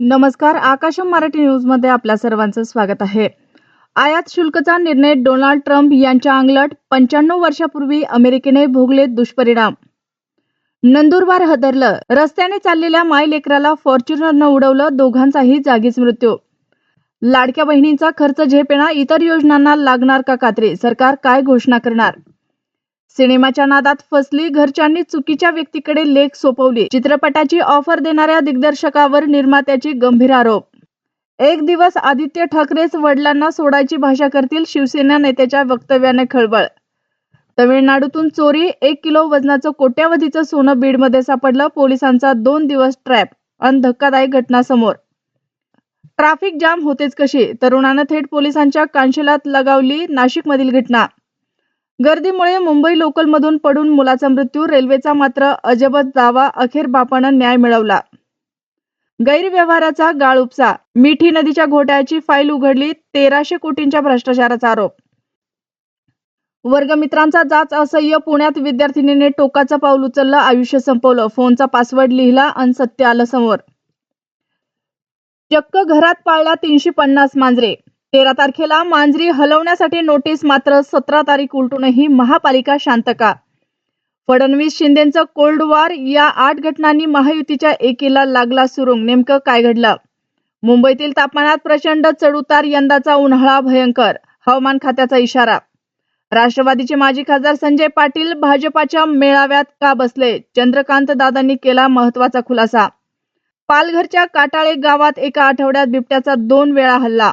नमस्कार आकाशम मराठी न्यूजमध्ये आपल्या सर्वांचं स्वागत आहे. आयात शुल्कचा निर्णय डोनाल्ड ट्रम्प यांच्या अंगलट पंच्याण्णव वर्षापूर्वी अमेरिकेने भोगले दुष्परिणाम. नंदुरबार हदरलं रस्त्याने चाललेल्या माय लेकराला फॉर्च्युनरनं उडवलं दोघांचाही जागीच मृत्यू. लाडक्या बहिणींचा खर्च झेपेना इतर योजनांना लागणार का कात्री सरकार काय घोषणा करणार? सिनेमाच्या नादात फसली घरच्यांनी चुकीच्या व्यक्तीकडे लेख सोपवली. चित्रपटाची ऑफर देणाऱ्या दिग्दर्शकावर निर्मात्याची गंभीर आरोप. एक दिवस आदित्य ठाकरेच वडिलांना सोडायची भाषा करतील शिवसेना नेत्याच्या वक्तव्याने खळबळ. तमिळनाडूतून चोरी एक किलो वजनाचं कोट्यावधीचं सोनं बीडमध्ये सापडलं पोलिसांचा दोन दिवस ट्रॅप अन धक्कादायक घटना समोर. ट्रॅफिक जाम होतेच कशी? तरुणानं थेट पोलिसांच्या कांशलात लगावली नाशिकमधील घटना. गर्दीमुळे मुंबई लोकलमधून पडून मुलाचा मृत्यू रेल्वेचा मात्र अजबच दावा अखेर बापानं न्याय मिळवला. गैरव्यवहाराचा गाळ उपसा मिठी नदीच्या घोटाळ्याची फाईल उघडली तेराशे कोटींच्या भ्रष्टाचाराचा आरोप. वर्गमित्रांचा जाच असह्य पुण्यात विद्यार्थिनीने टोकाचं पाऊल उचललं आयुष्य संपवलं. फोनचा पासवर्ड लिहिला अन सत्य आलं समोर. चक्क घरात पाळल्या तीनशे पन्नास मांजरे. तेरा तारखेला मांजरी हलवण्यासाठी नोटीस मात्र सतरा तारीख उलटूनही महापालिका शांत का? फडणवीस शिंदेचं कोल्ड वॉर या आठ घटनांनी महायुतीच्या एकीला लागला सुरुंग. नेमकं काय घडलं? मुंबईतील तापमानात प्रचंड चढउतार यंदाचा उन्हाळा भयंकर. हवामान खात्याचा इशारा. राष्ट्रवादीचे माजी खासदार संजय पाटील भाजपाच्या मेळाव्यात का बसले? चंद्रकांत दादांनी केला महत्त्वाचा खुलासा. पालघरच्या काटाळे गावात एका आठवड्यात बिबट्याचा दोन वेळा हल्ला.